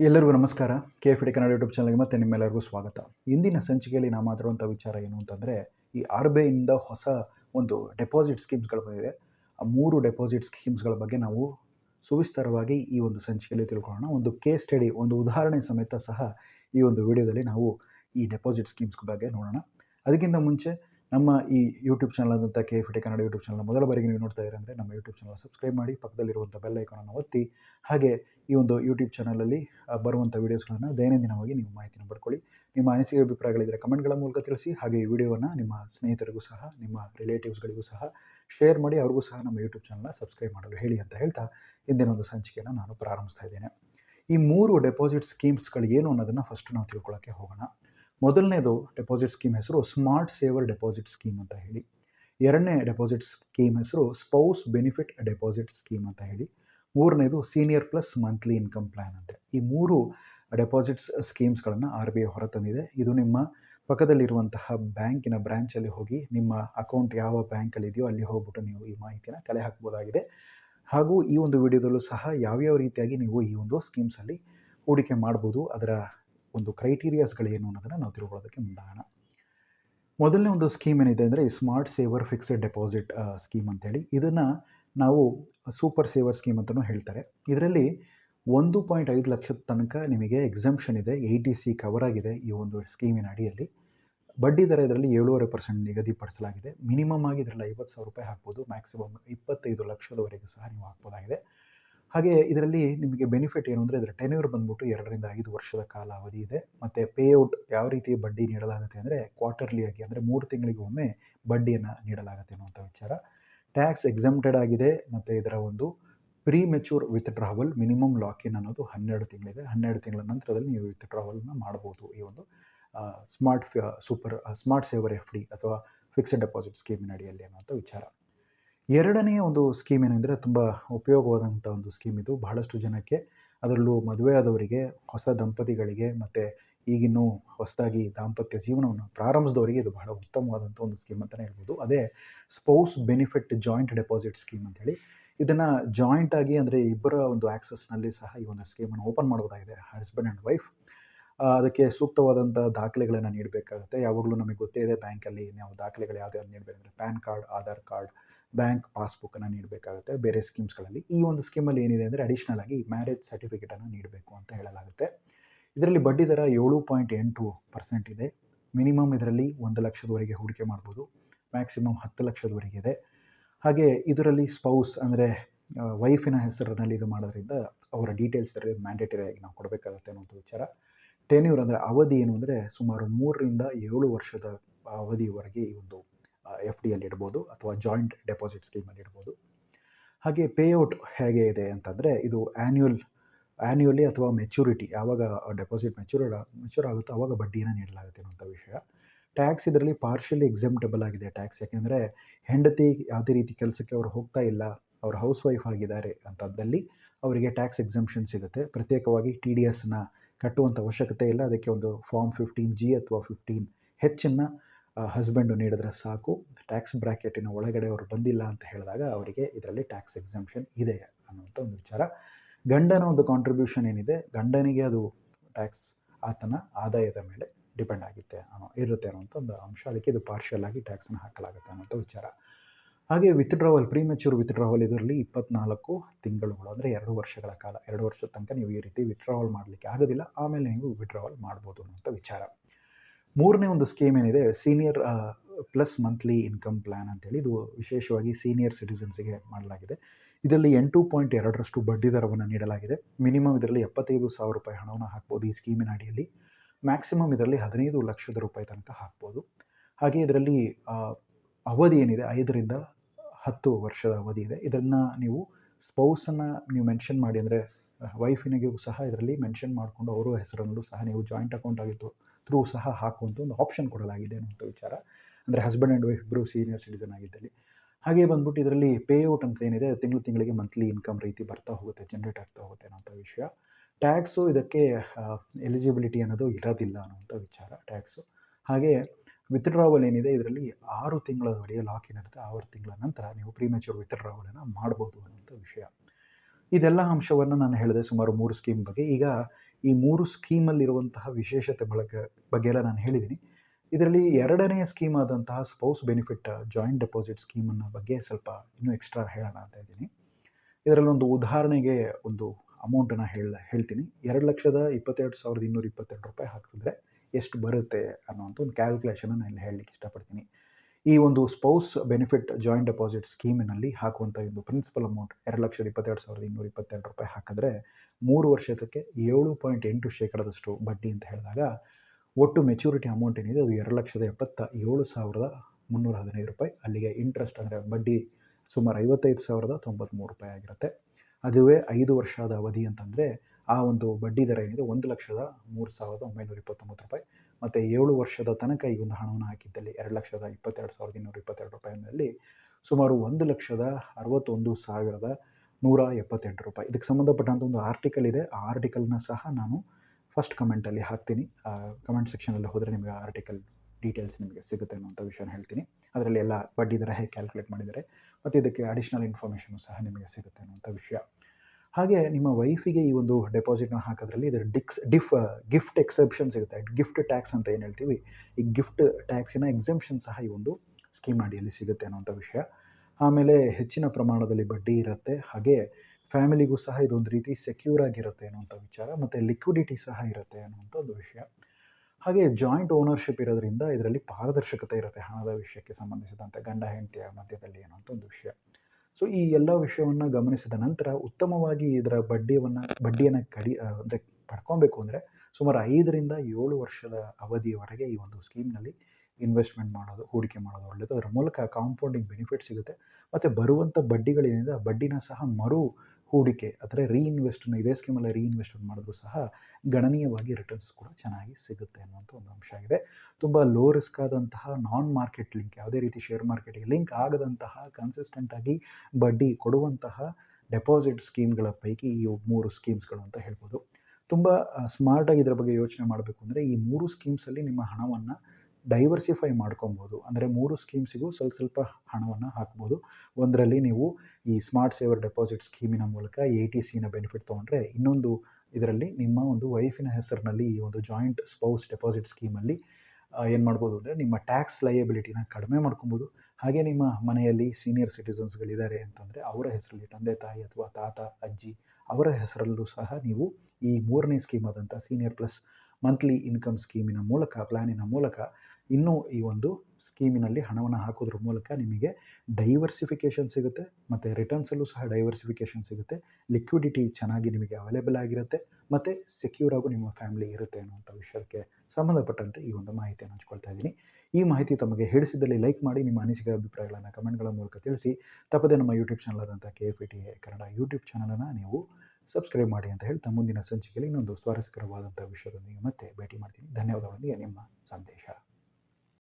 ಎಲ್ಲರಿಗೂ ನಮಸ್ಕಾರ. K F D Kannada YouTube ಚಾನಲ್ಗೆ ಮತ್ತೆ ನಿಮ್ಮೆಲ್ಲರಿಗೂ ಸ್ವಾಗತ. ಇಂದಿನ ಸಂಚಿಕೆಯಲ್ಲಿ ನಾವು ಮಾತಾಡುವಂಥ ವಿಚಾರ ಏನು ಅಂತಂದರೆ, ಈ ಆರ್ ಬಿ ಐಯಿಂದ ಹೊಸ ಒಂದು ಡೆಪಾಸಿಟ್ ಸ್ಕೀಮ್ಸ್ಗಳು ಬಂದಿದೆ ಆ ಮೂರು ಡೆಪಾಸಿಟ್ ಸ್ಕೀಮ್ಸ್ಗಳ ಬಗ್ಗೆ ನಾವು ಸುವಿಸ್ತಾರವಾಗಿ ಈ ಒಂದು ಸಂಚಿಕೆಯಲ್ಲಿ ತಿಳ್ಕೊಳ್ಳೋಣ. ಒಂದು ಕೇಸ್ ಸ್ಟಡಿ ಒಂದು ಉದಾಹರಣೆ ಸಮೇತ ಸಹ ಈ ಒಂದು ವಿಡಿಯೋದಲ್ಲಿ ನಾವು ಈ ಡೆಪಾಸಿಟ್ ಸ್ಕೀಮ್ಸ್ ಬಗ್ಗೆ ನೋಡೋಣ. ಅದಕ್ಕಿಂತ ಮುಂಚೆ ನಮ್ಮ ಈ ಯೂಟ್ಯೂಬ್ ಚಾನಲ್ ಆದಂಥ K F T Kannada YouTube channel ಮೊದಲ ಬಾರಿಗೆ ನೀವು ನೋಡ್ತಾ ಇದ್ದೀರಾ ಅಂದರೆ ನಮ್ಮ ಯೂಟ್ಯೂಬ್ ಚಾನಲ್ ಸಬ್ಸ್ಕ್ರೈಬ್ ಮಾಡಿ ಪಕ್ಕದಲ್ಲಿರುವಂಥ ಬೆಲ್ ಐಕಾನನ್ನು ಒತ್ತಿ, ಹಾಗೆ ಈ ಒಂದು ಯೂಟ್ಯೂಬ್ ಚಾನಲಲ್ಲಿ ಬರುವಂಥ ವೀಡಿಯೋಸ್ಗಳನ್ನು ದೈನಂದಿನವಾಗಿ ನೀವು ಮಾಹಿತಿಯನ್ನು ಪಡ್ಕೊಳ್ಳಿ. ನಿಮ್ಮ ಅನಿಸಿಕೆ ಅಭಿಪ್ರಾಯಗಳಿದ್ದರೆ ಕಮೆಂಟ್ಗಳ ಮೂಲಕ ತಿಳಿಸಿ, ಹಾಗೆ ಈ ವಿಡಿಯೋವನ್ನು ನಿಮ್ಮ ಸ್ನೇಹಿತರಿಗೂ ಸಹ, ನಿಮ್ಮ ರಿಲೇಟಿವ್ಸ್ಗಳಿಗೂ ಸಹ ಶೇರ್ ಮಾಡಿ, ಅವ್ರಿಗೂ ಸಹ ನಮ್ಮ ಯೂಟ್ಯೂಬ್ ಚಾನಲ್ನ ಸಬ್ಸ್ಕ್ರೈಬ್ ಮಾಡಲು ಹೇಳಿ ಅಂತ ಹೇಳ್ತಾ ಇಂದಿನ ಒಂದು ಸಂಚಿಕೆಯನ್ನು ನಾನು ಪ್ರಾರಂಭಿಸ್ತಾ ಇದ್ದೇನೆ. ಈ ಮೂರು ಡೆಪಾಸಿಟ್ ಸ್ಕೀಮ್ಸ್ಗಳು ಏನು ಅನ್ನೋದನ್ನು ಫಸ್ಟ್ ನಾವು ತಿಳ್ಕೊಳ್ಳೋಕ್ಕೆ ಹೋಗೋಣ. ಮೊದಲನೇದು ಡೆಪಾಸಿಟ್ ಸ್ಕೀಮ್ ಹೆಸರು ಸ್ಮಾರ್ಟ್ ಸೇವರ್ ಡೆಪಾಸಿಟ್ ಸ್ಕೀಮ್ ಅಂತ ಹೇಳಿ. ಎರಡನೇ ಡೆಪಾಸಿಟ್ ಸ್ಕೀಮ್ ಹೆಸರು ಸ್ಪೌಸ್ ಬೆನಿಫಿಟ್ ಡೆಪಾಸಿಟ್ ಸ್ಕೀಮ್ ಅಂತ ಹೇಳಿ. ಮೂರನೇದು senior plus monthly income plan ಅಂತ. ಈ ಮೂರು ಡೆಪಾಸಿಟ್ಸ್ ಸ್ಕೀಮ್ಸ್ಗಳನ್ನು ಆರ್ ಬಿ ಐ ಹೊರತಂದಿದೆ. ಇದು ನಿಮ್ಮ ಪಕ್ಕದಲ್ಲಿರುವಂತಹ ಬ್ಯಾಂಕಿನ ಬ್ರ್ಯಾಂಚಲ್ಲಿ ಹೋಗಿ ನಿಮ್ಮ ಅಕೌಂಟ್ ಯಾವ ಬ್ಯಾಂಕಲ್ಲಿ ಇದೆಯೋ ಅಲ್ಲಿ ಹೋಗ್ಬಿಟ್ಟು ನೀವು ಈ ಮಾಹಿತಿನ ಕಲೆ ಹಾಕ್ಬೋದಾಗಿದೆ. ಹಾಗೂ ಈ ಒಂದು ವಿಡಿಯೋದಲ್ಲೂ ಸಹ ಯಾವ್ಯಾವ ರೀತಿಯಾಗಿ ನೀವು ಈ ಒಂದು ಸ್ಕೀಮ್ಸಲ್ಲಿ ಹೂಡಿಕೆ ಮಾಡ್ಬೋದು, ಅದರ ಒಂದು ಕ್ರೈಟೀರಿಯಾಸ್ಗಳೇನು ಅನ್ನೋದನ್ನು ನಾವು ತಿಳ್ಕೊಳ್ಳೋದಕ್ಕೆ ಮುಂದಾಗೋಣ. ಮೊದಲನೇ ಒಂದು ಸ್ಕೀಮ್ ಏನಿದೆ ಅಂದರೆ ಈ smart saver fixed deposit scheme ಅಂತೇಳಿ. ಇದನ್ನು ನಾವು ಸೂಪರ್ ಸೇವರ್ ಸ್ಕೀಮ್ ಅಂತಲೂ ಹೇಳ್ತಾರೆ. ಇದರಲ್ಲಿ ಒಂದು ಪಾಯಿಂಟ್ ಐದು ಲಕ್ಷದ ತನಕ ನಿಮಗೆ ಎಕ್ಸಂಪ್ಷನ್ ಇದೆ ಎ ಟಿ ಸಿ ಕವರ್ ಆಗಿದೆ ಈ ಒಂದು ಸ್ಕೀಮಿನ ಅಡಿಯಲ್ಲಿ. ಬಡ್ಡಿ ದರ ಇದರಲ್ಲಿ ಏಳೂವರೆ ಪರ್ಸೆಂಟ್ ನಿಗದಿಪಡಿಸಲಾಗಿದೆ. ಮಿನಿಮಮ್ ಆಗಿ ಇದರಲ್ಲಿ ಐವತ್ತು ಸಾವಿರ ರೂಪಾಯಿ ಹಾಕ್ಬೋದು ಮ್ಯಾಕ್ಸಿಮಮ್ ಇಪ್ಪತ್ತೈದು ಲಕ್ಷದವರೆಗೂ ಸಹ ನೀವು ಹಾಕ್ಬೋದಾಗಿದೆ. ಹಾಗೆ ಇದರಲ್ಲಿ ನಿಮಗೆ ಬೆನಿಫಿಟ್ ಏನು ಅಂದರೆ ಇದರ ಟೆನ್ಯೂರ್ ಬಂದ್ಬಿಟ್ಟು ಎರಡರಿಂದ ಐದು ವರ್ಷದ ಕಾಲ ಅವಧಿ ಇದೆ. ಮತ್ತು ಪೇಔಟ್ ಯಾವ ರೀತಿ ಬಡ್ಡಿ ನೀಡಲಾಗುತ್ತೆ ಅಂದರೆ ಕ್ವಾರ್ಟರ್ಲಿ ಆಗಿ ಅಂದರೆ ಮೂರು ತಿಂಗಳಿಗೊಮ್ಮೆ ಬಡ್ಡಿಯನ್ನು ನೀಡಲಾಗುತ್ತೆ ಅನ್ನುವಂಥ ವಿಚಾರ. ಟ್ಯಾಕ್ಸ್ ಎಕ್ಸಮ್ಟೆಡ್ ಆಗಿದೆ. ಮತ್ತು ಇದರ ಒಂದು premature withdrawal minimum lock in ಅನ್ನೋದು ಹನ್ನೆರಡು ತಿಂಗಳಿದೆ. ಹನ್ನೆರಡು ತಿಂಗಳ ನಂತರದಲ್ಲಿ ನೀವು ವಿತ್ಡ್ರಾವಲ್ನ ಮಾಡ್ಬೋದು ಈ ಒಂದು smart super smart saver F D ಅಥವಾ ಫಿಕ್ಸ್ಡ್ ಡೆಪಾಸಿಟ್ ಸ್ಕೀಮಿನ ಅಡಿಯಲ್ಲಿ ಅನ್ನೋಂಥ ವಿಚಾರ. ಎರಡನೆಯ ಒಂದು ಸ್ಕೀಮ್ ಏನೆಂದರೆ ತುಂಬ ಉಪಯೋಗವಾದಂಥ ಒಂದು ಸ್ಕೀಮ್ ಇದು. ಬಹಳಷ್ಟು ಜನಕ್ಕೆ ಅದರಲ್ಲೂ ಮದುವೆ ಆದವರಿಗೆ, ಹೊಸ ದಂಪತಿಗಳಿಗೆ ಮತ್ತು ಈಗಿನ್ನೂ ಹೊಸದಾಗಿ ದಾಂಪತ್ಯ ಜೀವನವನ್ನು ಪ್ರಾರಂಭಿಸಿದವರಿಗೆ ಇದು ಬಹಳ ಉತ್ತಮವಾದಂಥ ಒಂದು ಸ್ಕೀಮ್ ಅಂತಲೇ ಹೇಳ್ಬೋದು. ಅದೇ spouse benefit joint deposit scheme ಅಂತೇಳಿ. ಇದನ್ನು ಜಾಯಿಂಟಾಗಿ ಅಂದರೆ ಇಬ್ಬರ ಒಂದು ಆ್ಯಕ್ಸಸ್ನಲ್ಲಿ ಸಹ ಈ ಒಂದು ಸ್ಕೀಮನ್ನು ಓಪನ್ ಮಾಡ್ಬೋದಾಗಿದೆ ಹಸ್ಬೆಂಡ್ ಆ್ಯಂಡ್ ವೈಫ್ ಅದಕ್ಕೆ ಸೂಕ್ತವಾದಂಥ ದಾಖಲೆಗಳನ್ನು ನೀಡಬೇಕಾಗುತ್ತೆ. ಯಾವಾಗಲೂ ನಮಗೆ ಗೊತ್ತೇ ಇದೆ ಬ್ಯಾಂಕಲ್ಲಿ ನಾವು ದಾಖಲೆಗಳು ಯಾವ್ದು ನೀಡಬೇಕಂದ್ರೆ pan card Aadhaar card bank ಪಾಸ್ಬುಕ್ಕನ್ನು ನೀಡಬೇಕಾಗುತ್ತೆ, ಬೇರೆ ಸ್ಕೀಮ್ಸ್ಗಳಲ್ಲಿ. ಈ ಒಂದು ಸ್ಕೀಮಲ್ಲಿ ಏನಿದೆ ಅಂದರೆ ಅಡಿಷ್ನಲ್ ಆಗಿ ಮ್ಯಾರೇಜ್ ಸರ್ಟಿಫಿಕೇಟನ್ನು ನೀಡಬೇಕು ಅಂತ ಹೇಳಲಾಗುತ್ತೆ. ಇದರಲ್ಲಿ ಬಡ್ಡಿ ದರ ಏಳು ಪಾಯಿಂಟ್ ಎಂಟು ಪರ್ಸೆಂಟ್ ಇದೆ. ಮಿನಿಮಮ್ ಇದರಲ್ಲಿ ಒಂದು ಲಕ್ಷದವರೆಗೆ ಹೂಡಿಕೆ ಮಾಡ್ಬೋದು. ಮ್ಯಾಕ್ಸಿಮಮ್ ಹತ್ತು ಲಕ್ಷದವರೆಗೆ ಇದೆ. ಹಾಗೆ ಇದರಲ್ಲಿ ಸ್ಪೌಸ್ ಅಂದರೆ ವೈಫಿನ ಹೆಸರಿನಲ್ಲಿ ಇದು ಮಾಡೋದ್ರಿಂದ ಅವರ ಡೀಟೇಲ್ಸ್ ಇದರಲ್ಲಿ ಮ್ಯಾಂಡೇಟರಿ ಆಗಿ ನಾವು ಕೊಡಬೇಕಾಗುತ್ತೆ ಅನ್ನೋಂಥ ವಿಚಾರ. ಟೆನ್ಯೂರ್ ಅಂದರೆ ಅವಧಿ ಏನು ಅಂದರೆ ಸುಮಾರು ಮೂರರಿಂದ ಏಳು ವರ್ಷದ ಅವಧಿಯವರೆಗೆ ಈ ಒಂದು ಎಫ್ ಡಿಯಲ್ಲಿ ಇಡ್ಬೋದು ಅಥವಾ ಜಾಯಿಂಟ್ ಡೆಪಾಸಿಟ್ ಸ್ಕೀಮಲ್ಲಿ ಇಡ್ಬೋದು ಹಾಗೆ ಪೇಔಟ್ ಹೇಗೆ ಇದೆ ಅಂತಂದರೆ ಇದು ಆ್ಯನ್ಯುಯಲ್ ಆ್ಯನ್ಯುಯಲಿ ಅಥವಾ ಮೆಚ್ಯೂರಿಟಿ, ಯಾವಾಗ ಡೆಪಾಸಿಟ್ ಮೆಚ್ಯೂರ್ ಮೆಚ್ಯೂರ್ ಆಗುತ್ತೋ ಆವಾಗ ಬಡ್ಡಿಯನ್ನು ನೀಡಲಾಗುತ್ತೆ ಅನ್ನೋಂಥ ವಿಷಯ. ಟ್ಯಾಕ್ಸ್ ಇದರಲ್ಲಿ ಪಾರ್ಷಿಯಲಿ ಎಕ್ಸಮ್ಟಬಲ್ ಆಗಿದೆ ಟ್ಯಾಕ್ಸ್, ಯಾಕೆಂದರೆ ಹೆಂಡತಿ ಯಾವುದೇ ರೀತಿ ಕೆಲಸಕ್ಕೆ ಅವರು ಹೋಗ್ತಾ ಇಲ್ಲ, ಅವ್ರ ಹೌಸ್ ವೈಫ್ ಆಗಿದ್ದಾರೆ ಅಂತದ್ದಲ್ಲಿ ಅವರಿಗೆ ಟ್ಯಾಕ್ಸ್ ಎಕ್ಸೆಂಪ್ಷನ್ ಸಿಗುತ್ತೆ. ಪ್ರತ್ಯೇಕವಾಗಿ ಟಿ ಡಿ ಎಸ್ನ ಕಟ್ಟುವಂಥ ಅವಶ್ಯಕತೆ ಇಲ್ಲ. ಅದಕ್ಕೆ ಒಂದು ಫಾರ್ಮ್ ಫಿಫ್ಟೀನ್ ಜಿ ಅಥವಾ ಫಿಫ್ಟೀನ್ ಹೆಚ್ಚನ್ನು ಹಸ್ಬೆಂಡು ನೀಡಿದ್ರೆ ಸಾಕು. ಟ್ಯಾಕ್ಸ್ ಬ್ರ್ಯಾಕೆಟಿನ ಒಳಗಡೆ ಅವರು ಬಂದಿಲ್ಲ ಅಂತ ಹೇಳಿದಾಗ ಅವರಿಗೆ ಇದರಲ್ಲಿ ಟ್ಯಾಕ್ಸ್ ಎಕ್ಸಾಮ್ಷನ್ ಇದೆ ಅನ್ನುವಂಥ ಒಂದು ವಿಚಾರ. ಗಂಡನ ಒಂದು ಕಾಂಟ್ರಿಬ್ಯೂಷನ್ ಏನಿದೆ? ಗಂಡನಿಗೆ ಅದು ಟ್ಯಾಕ್ಸ್ ಆತನ ಆದಾಯದ ಮೇಲೆ ಡಿಪೆಂಡ್ ಆಗುತ್ತೆ ಅನ್ನೋ, ಇರುತ್ತೆ ಅನ್ನೋಂಥ ಒಂದು ಅಂಶ. ಅದಕ್ಕೆ ಇದು ಪಾರ್ಷಿಯಲ್ ಆಗಿ ಟ್ಯಾಕ್ಸನ್ನು ಹಾಕಲಾಗುತ್ತೆ ಅನ್ನೋಂಥ ವಿಚಾರ. ಹಾಗೆ ವಿತ್ಡ್ರಾವಲ್ ಪ್ರೀಮೆಚೂರ್ ವಿತ್ಡ್ರಾವಲ್ ಇದರಲ್ಲಿ ಇಪ್ಪತ್ನಾಲ್ಕು ತಿಂಗಳುಗಳು ಅಂದರೆ ಎರಡು ವರ್ಷಗಳ ಕಾಲ, ಎರಡು ವರ್ಷದ ತನಕ ನೀವು ಈ ರೀತಿ ವಿತ್ಡ್ರಾವಲ್ ಮಾಡಲಿಕ್ಕೆ ಆಗೋದಿಲ್ಲ. ಆಮೇಲೆ ನೀವು ವಿತ್ಡ್ರಾವಲ್ ಮಾಡ್ಬೋದು ಅನ್ನೋಂಥ ವಿಚಾರ. ಮೂರನೇ ಒಂದು ಸ್ಕೀಮ್ ಏನಿದೆ senior plus monthly income plan ಅಂತೇಳಿ ಇದು ವಿಶೇಷವಾಗಿ ಸೀನಿಯರ್ ಸಿಟಿಸನ್ಸಿಗೆ ಮಾಡಲಾಗಿದೆ. ಇದರಲ್ಲಿ ಎಂಟು ಪಾಯಿಂಟ್ ಎರಡರಷ್ಟು ಬಡ್ಡಿ ದರವನ್ನು ನೀಡಲಾಗಿದೆ. ಮಿನಿಮಮ್ ಇದರಲ್ಲಿ ಎಪ್ಪತ್ತೈದು ಸಾವಿರ ರೂಪಾಯಿ ಹಣವನ್ನು ಹಾಕ್ಬೋದು ಈ ಸ್ಕೀಮಿನ ಅಡಿಯಲ್ಲಿ. ಮ್ಯಾಕ್ಸಿಮಮ್ ಇದರಲ್ಲಿ ಹದಿನೈದು ಲಕ್ಷದ ರೂಪಾಯಿ ತನಕ ಹಾಕ್ಬೋದು. ಹಾಗೆ ಇದರಲ್ಲಿ ಅವಧಿ ಏನಿದೆ, ಐದರಿಂದ ಹತ್ತು ವರ್ಷದ ಅವಧಿ ಇದೆ. ಇದನ್ನು ನೀವು ಸ್ಪೌಸನ್ನು ನೀವು ಮೆನ್ಷನ್ ಮಾಡಿ ಅಂದರೆ ವೈಫಿನಿಗೂ ಸಹ ಇದರಲ್ಲಿ ಮೆನ್ಷನ್ ಮಾಡಿಕೊಂಡು ಅವರ ಹೆಸರಲ್ಲೂ ಸಹ ನೀವು ಜಾಯಿಂಟ್ ಅಕೌಂಟ್ ಆಗಿತ್ತು ಥ್ರೂ ಸಹ ಹಾಕುವಂಥ ಒಂದು ಆಪ್ಷನ್ ಕೊಡಲಾಗಿದೆ ಅನ್ನುವಂಥ ವಿಚಾರ. ಅಂದರೆ ಹಸ್ಬೆಂಡ್ ಆ್ಯಂಡ್ ವೈಫ್ ಇಬ್ಬರು ಸೀನಿಯರ್ ಸಿಟಿಸನ್ ಆಗಿದ್ದಲ್ಲಿ. ಹಾಗೆ ಬಂದ್ಬಿಟ್ಟು ಇದರಲ್ಲಿ ಪೇಔಟ್ ಅಂತ ಏನಿದೆ, ತಿಂಗಳು ತಿಂಗಳಿಗೆ ಮಂತ್ಲಿ ಇನ್ಕಮ್ ರೀತಿ ಬರ್ತಾ ಹೋಗುತ್ತೆ ಜನ್ರೇಟ್ ಆಗ್ತಾ ಹೋಗುತ್ತೆ ಅನ್ನೋಂಥ ವಿಷಯ. ಟ್ಯಾಕ್ಸು ಇದಕ್ಕೆ ಎಲಿಜಿಬಿಲಿಟಿ ಅನ್ನೋದು ಇರೋದಿಲ್ಲ ಅನ್ನುವಂಥ ವಿಚಾರ ಟ್ಯಾಕ್ಸು ಹಾಗೆ ವಿತ್ಡ್ರಾವಲ್ ಏನಿದೆ, ಇದರಲ್ಲಿ ಆರು ತಿಂಗಳವರೆಗೆ ಲಾಕ್ ಏನಿರುತ್ತೆ ಆರು ತಿಂಗಳ ನಂತರ ನೀವು ಪ್ರೀಮೆಚೂರ್ ವಿತ್ಡ್ರಾವಲನ್ನು ಮಾಡ್ಬೋದು ಅನ್ನುವಂಥ ವಿಷಯ. ಇದೆಲ್ಲ ಅಂಶವನ್ನು ನಾನು ಹೇಳಿದೆ ಸುಮಾರು ಮೂರು ಸ್ಕೀಮ್ ಬಗ್ಗೆ. ಈಗ ಈ ಮೂರು ಸ್ಕೀಮಲ್ಲಿರುವಂತಹ ವಿಶೇಷತೆ ಬಳಕೆ ಬಗ್ಗೆ ಎಲ್ಲ ನಾನು ಹೇಳಿದ್ದೀನಿ. ಇದರಲ್ಲಿ ಎರಡನೇ ಸ್ಕೀಮ್ ಆದಂತಹ ಸ್ಪೌಸ್ ಬೆನಿಫಿಟ್ ಜಾಯಿಂಟ್ ಡೆಪಾಸಿಟ್ ಸ್ಕೀಮನ್ನು ಬಗ್ಗೆ ಸ್ವಲ್ಪ ಇನ್ನೂ ಎಕ್ಸ್ಟ್ರಾ ಹೇಳೋಣ ಅಂತ ಇದ್ದೀನಿ. ಇದರಲ್ಲಿ ಒಂದು ಉದಾಹರಣೆಗೆ ಒಂದು ಅಮೌಂಟನ್ನು ಹೇಳ, ಹೇಳ್ತೀನಿ. ಎರಡು ಲಕ್ಷದ ಇಪ್ಪತ್ತೆರಡು ಸಾವಿರದ ಇನ್ನೂರ ಇಪ್ಪತ್ತೆರಡು ರೂಪಾಯಿ ಹಾಕಿದ್ರೆ ಎಷ್ಟು ಬರುತ್ತೆ ಅನ್ನೋಂಥ ಒಂದು ಕ್ಯಾಲ್ಕುಲೇಷನ್ ನಾನು ಹೇಳಲಿಕ್ಕೆ ಇಷ್ಟಪಡ್ತೀನಿ. ಈ ಒಂದು ಸ್ಪೌಸ್ ಬೆನಿಫಿಟ್ ಜಾಯಿಂಟ್ ಡೆಪಾಸಿಟ್ ಸ್ಕೀಮಿನಲ್ಲಿ ಹಾಕುವಂಥ ಒಂದು ಪ್ರಿನ್ಸಿಪಲ್ ಅಮೌಂಟ್ ಎರಡು ಲಕ್ಷದ ಇಪ್ಪತ್ತೆರಡು ಸಾವಿರದ ಇನ್ನೂರ ಇಪ್ಪತ್ತೆರಡು ರೂಪಾಯಿ ಹಾಕಿದ್ರೆ ಮೂರು ವರ್ಷಕ್ಕೆ ಏಳು ಪಾಯಿಂಟ್ ಎಂಟು ಶೇಕಡದಷ್ಟು ಬಡ್ಡಿ ಅಂತ ಹೇಳಿದಾಗ ಒಟ್ಟು ಮೆಚುರಿಟಿ ಅಮೌಂಟ್ ಏನಿದೆ ಅದು ಎರಡು ಲಕ್ಷದ ಎಪ್ಪತ್ತ ಏಳು ಸಾವಿರದ ಮುನ್ನೂರ ಹದಿನೈದು ರೂಪಾಯಿ. ಅಲ್ಲಿಗೆ ಇಂಟ್ರೆಸ್ಟ್ ಅಂದರೆ ಬಡ್ಡಿ ಸುಮಾರು ಐವತ್ತೈದು ಸಾವಿರದ ತೊಂಬತ್ತ್ಮೂರು ರೂಪಾಯಿ ಆಗಿರುತ್ತೆ. ಅದುವೇ ಐದು ವರ್ಷದ ಅವಧಿ ಅಂತಂದರೆ ಆ ಒಂದು ಬಡ್ಡಿ ದರ ಏನಿದೆ ಒಂದು ಲಕ್ಷದ ಮೂರು ಸಾವಿರದ ಒಂಬೈನೂರ ಇಪ್ಪತ್ತೊಂಬತ್ತು ರೂಪಾಯಿ. ಮತ್ತು ಏಳು ವರ್ಷದ ತನಕ ಈ ಒಂದು ಹಣವನ್ನು ಹಾಕಿದ್ದಲ್ಲಿ ಎರಡು ಲಕ್ಷದ ಇಪ್ಪತ್ತೆರಡು ಸಾವಿರದ ಇನ್ನೂರ ಇಪ್ಪತ್ತೆರಡು ರೂಪಾಯಿನಲ್ಲಿ ಸುಮಾರು ಒಂದು ಲಕ್ಷದ ಅರವತ್ತೊಂದು ಸಾವಿರದ ನೂರ ಎಪ್ಪತ್ತೆಂಟು ರೂಪಾಯಿ. ಇದಕ್ಕೆ ಸಂಬಂಧಪಟ್ಟಂಥ ಒಂದು ಆರ್ಟಿಕಲ್ ಇದೆ. ಆ ಆರ್ಟಿಕಲ್ನ ಸಹ ನಾನು ಫಸ್ಟ್ ಕಮೆಂಟಲ್ಲಿ ಹಾಕ್ತೀನಿ. ಕಮೆಂಟ್ ಸೆಕ್ಷನಲ್ಲಿ ಹೋದರೆ ನಿಮಗೆ ಆರ್ಟಿಕಲ್ ಡೀಟೇಲ್ಸ್ ನಿಮಗೆ ಸಿಗುತ್ತೆ ಅನ್ನೋಂಥ ವಿಷಯನ ಹೇಳ್ತೀನಿ. ಅದರಲ್ಲಿ ಎಲ್ಲ ಬಡ್ಡಿ ದರ ಹೇಗೆ ಕ್ಯಾಲ್ಕುಲೇಟ್ ಮಾಡಿದ್ದಾರೆ. ಮತ್ತು ಇದಕ್ಕೆ ಅಡಿಷ್ನಲ್ ಇನ್ಫಾರ್ಮೇಷನು ಸಹ ನಿಮಗೆ ಸಿಗುತ್ತೆ ಅನ್ನೋಂಥ ವಿಷಯ. ಹಾಗೆ ನಿಮ್ಮ ವೈಫಿಗೆ ಈ ಒಂದು ಡೆಪಾಸಿಟ್ನ ಹಾಕೋದ್ರಲ್ಲಿ ಇದರ ಡಿಕ್ಸ್, ಡಿಫ್, ಗಿಫ್ಟ್ ಎಕ್ಸೆಪ್ಷನ್ ಸಿಗುತ್ತೆ. ಗಿಫ್ಟ್ ಟ್ಯಾಕ್ಸ್ ಅಂತ ಏನು ಹೇಳ್ತೀವಿ? ಈ ಗಿಫ್ಟ್ ಟ್ಯಾಕ್ಸಿನ ಎಕ್ಸೆಂಪ್ಷನ್ ಸಹ ಈ ಒಂದು ಸ್ಕೀಮ್ ಅಡಿಯಲ್ಲಿ ಸಿಗುತ್ತೆ ಅನ್ನೋಂಥ ವಿಷಯ. ಆಮೇಲೆ ಹೆಚ್ಚಿನ ಪ್ರಮಾಣದಲ್ಲಿ ಬಡ್ಡಿ ಇರುತ್ತೆ. ಹಾಗೆ ಫ್ಯಾಮಿಲಿಗೂ ಸಹ ಇದೊಂದು ರೀತಿ ಸೆಕ್ಯೂರ್ ಆಗಿರುತ್ತೆ ಅನ್ನೋಂಥ ವಿಚಾರ. ಮತ್ತು ಲಿಕ್ವಿಡಿಟಿ ಸಹ ಇರುತ್ತೆ ಅನ್ನೋಂಥ ಒಂದು ವಿಷಯ. ಹಾಗೆ ಜಾಯಿಂಟ್ ಓನರ್ಶಿಪ್ ಇರೋದ್ರಿಂದ ಇದರಲ್ಲಿ ಪಾರದರ್ಶಕತೆ ಇರುತ್ತೆ ಹಣದ ವಿಷಯಕ್ಕೆ ಸಂಬಂಧಿಸಿದಂತೆ ಗಂಡ, ಹೆಂಡತಿಯ ಮಧ್ಯದಲ್ಲಿ ಅನ್ನೋಂಥ ಒಂದು ವಿಷಯ. ಸೊ ಈ ಎಲ್ಲ ವಿಷಯವನ್ನು ಗಮನಿಸಿದ ನಂತರ ಉತ್ತಮವಾಗಿ ಇದರ ಬಡ್ಡಿಯನ್ನು ಬಡ್ಡಿಯನ್ನು ಕಡಿ ಅಂದರೆ ಪಡ್ಕೊಬೇಕು ಅಂದರೆ ಸುಮಾರು ಐದರಿಂದ ಏಳು ವರ್ಷದ ಅವಧಿಯವರೆಗೆ ಈ ಒಂದು ಸ್ಕೀಮ್ನಲ್ಲಿ ಇನ್ವೆಸ್ಟ್ಮೆಂಟ್ ಮಾಡೋದು, ಹೂಡಿಕೆ ಮಾಡೋದು ಒಳ್ಳೆಯದು ಅದರ ಮೂಲಕ ಕಾಂಪೌಂಡಿಂಗ್ ಬೆನಿಫಿಟ್ ಸಿಗುತ್ತೆ. ಮತ್ತು ಬರುವಂಥ ಬಡ್ಡಿಗಳೇನಿದೆ, ಆ ಬಡ್ಡಿನ ಸಹ ಮರು ಹೂಡಿಕೆ ಅಂದರೆ ರೀಇನ್ವೆಸ್ಟನ್ನು ಇದೇ ಸ್ಕೀಮಲ್ಲಿ ರೀಇನ್ವೆಸ್ಟ್ಮೆಂಟ್ ಮಾಡಿದ್ರು ಸಹ ಗಣನೀಯವಾಗಿ ರಿಟರ್ನ್ಸ್ ಕೂಡ ಚೆನ್ನಾಗಿ ಸಿಗುತ್ತೆ ಅನ್ನುವಂಥ ಒಂದು ಅಂಶ ಆಗಿದೆ. ತುಂಬ ಲೋ ರಿಸ್ಕ್ ಆದಂತಹ ನಾನ್ ಮಾರ್ಕೆಟ್ ಲಿಂಕ್ ಯಾವುದೇ ರೀತಿ ಶೇರ್ ಮಾರ್ಕೆಟಿಗೆ ಲಿಂಕ್ ಆಗದಂತಹ ಕನ್ಸಿಸ್ಟೆಂಟಾಗಿ ಬಡ್ಡಿ ಕೊಡುವಂತಹ ಡೆಪಾಸಿಟ್ ಸ್ಕೀಮ್ಗಳ ಪೈಕಿ ಈ ಮೂರು ಸ್ಕೀಮ್ಸ್ಗಳು ಅಂತ ಹೇಳ್ಬೋದು. ತುಂಬ ಸ್ಮಾರ್ಟಾಗಿ ಇದರ ಬಗ್ಗೆ ಯೋಚನೆ ಮಾಡಬೇಕು ಅಂದರೆ ಈ ಮೂರು ಸ್ಕೀಮ್ಸಲ್ಲಿ ನಿಮ್ಮ ಹಣವನ್ನು ಡೈವರ್ಸಿಫೈ ಮಾಡ್ಕೊಬೋದು. ಅಂದರೆ ಮೂರು ಸ್ಕೀಮ್ಸಿಗೂ ಸ್ವಲ್ಪ ಸ್ವಲ್ಪ ಹಣವನ್ನು ಹಾಕ್ಬೋದು. ಒಂದರಲ್ಲಿ ನೀವು ಈ ಸ್ಮಾರ್ಟ್ ಸೇವರ್ ಡೆಪಾಸಿಟ್ ಸ್ಕೀಮಿನ ಮೂಲಕ ಎ ಟಿ ಸಿನ ಬೆನಿಫಿಟ್ ತೊಗೊಂಡ್ರೆ ಇನ್ನೊಂದು ಇದರಲ್ಲಿ ನಿಮ್ಮ ಒಂದು ವೈಫಿನ ಹೆಸರಿನಲ್ಲಿ ಈ ಒಂದು ಜಾಯಿಂಟ್ ಸ್ಪೌಸ್ ಡೆಪಾಸಿಟ್ ಸ್ಕೀಮಲ್ಲಿ ಏನು ಮಾಡ್ಬೋದು ಅಂದರೆ ನಿಮ್ಮ ಟ್ಯಾಕ್ಸ್ ಲಯಬಿಲಿಟಿನ ಕಡಿಮೆ ಮಾಡ್ಕೊಬೋದು. ಹಾಗೆ ನಿಮ್ಮ ಮನೆಯಲ್ಲಿ ಸೀನಿಯರ್ ಸಿಟಿಸನ್ಸ್ಗಳಿದ್ದಾರೆ ಅಂತಂದರೆ ಅವರ ಹೆಸರಲ್ಲಿ ತಂದೆ, ತಾಯಿ ಅಥವಾ ತಾತ, ಅಜ್ಜಿ ಅವರ ಹೆಸರಲ್ಲೂ ಸಹ ನೀವು ಈ ಮೂರನೇ ಸ್ಕೀಮ್ ಆದಂಥ ಸೀನಿಯರ್ ಪ್ಲಸ್ ಮಂತ್ಲಿ ಇನ್ಕಮ್ ಸ್ಕೀಮಿನ ಮೂಲಕ ಪ್ಲ್ಯಾನಿನ ಮೂಲಕ ಇನ್ನೂ ಈ ಒಂದು ಸ್ಕೀಮಿನಲ್ಲಿ ಹಣವನ್ನು ಹಾಕೋದ್ರ ಮೂಲಕ ನಿಮಗೆ ಡೈವರ್ಸಿಫಿಕೇಷನ್ ಸಿಗುತ್ತೆ ಮತ್ತು ರಿಟರ್ನ್ಸಲ್ಲೂ ಸಹ ಡೈವರ್ಸಿಫಿಕೇಷನ್ ಸಿಗುತ್ತೆ. ಲಿಕ್ವಿಡಿಟಿ ಚೆನ್ನಾಗಿ ನಿಮಗೆ ಅವೈಲೇಬಲ್ ಆಗಿರುತ್ತೆ ಮತ್ತು ಸೆಕ್ಯೂರ್ ಆಗು ನಿಮ್ಮ ಫ್ಯಾಮಿಲಿ ಇರುತ್ತೆ ಅನ್ನುವಂಥ ವಿಷಯಕ್ಕೆ ಸಂಬಂಧಪಟ್ಟಂತೆ ಈ ಒಂದು ಮಾಹಿತಿಯನ್ನು ಹಂಚ್ಕೊಳ್ತಾ ಇದ್ದೀನಿ. ಈ ಮಾಹಿತಿ ತಮಗೆ ಹೇಳಿಸಿದಲ್ಲಿ ಲೈಕ್ ಮಾಡಿ ನಿಮ್ಮ ಅನಿಸಿಕೆ ಅಭಿಪ್ರಾಯಗಳನ್ನು ಕಮೆಂಟ್ಗಳ ಮೂಲಕ ತಿಳಿಸಿ. ತಪ್ಪದೆ ನಮ್ಮ ಯೂಟ್ಯೂಬ್ ಚಾನಲ್ ಆದಂಥ K F T A Kannada YouTube ಚಾನಲನ್ನು ನೀವು ಸಬ್ಸ್ಕ್ರೈಬ್ ಮಾಡಿ ಅಂತ ಹೇಳ್ತಾ ಮುಂದಿನ ಸಂಚಿಕೆಯಲ್ಲಿ ಇನ್ನೊಂದು ಸ್ವಾರಸ್ಯಕರವಾದಂಥ ವಿಷಯದೊಂದಿಗೆ ಮತ್ತೆ ಭೇಟಿ ಮಾಡ್ತೀನಿ. ಧನ್ಯವಾದಗಳೊಂದಿಗೆ ನಿಮ್ಮ ಸಂದೇಶ.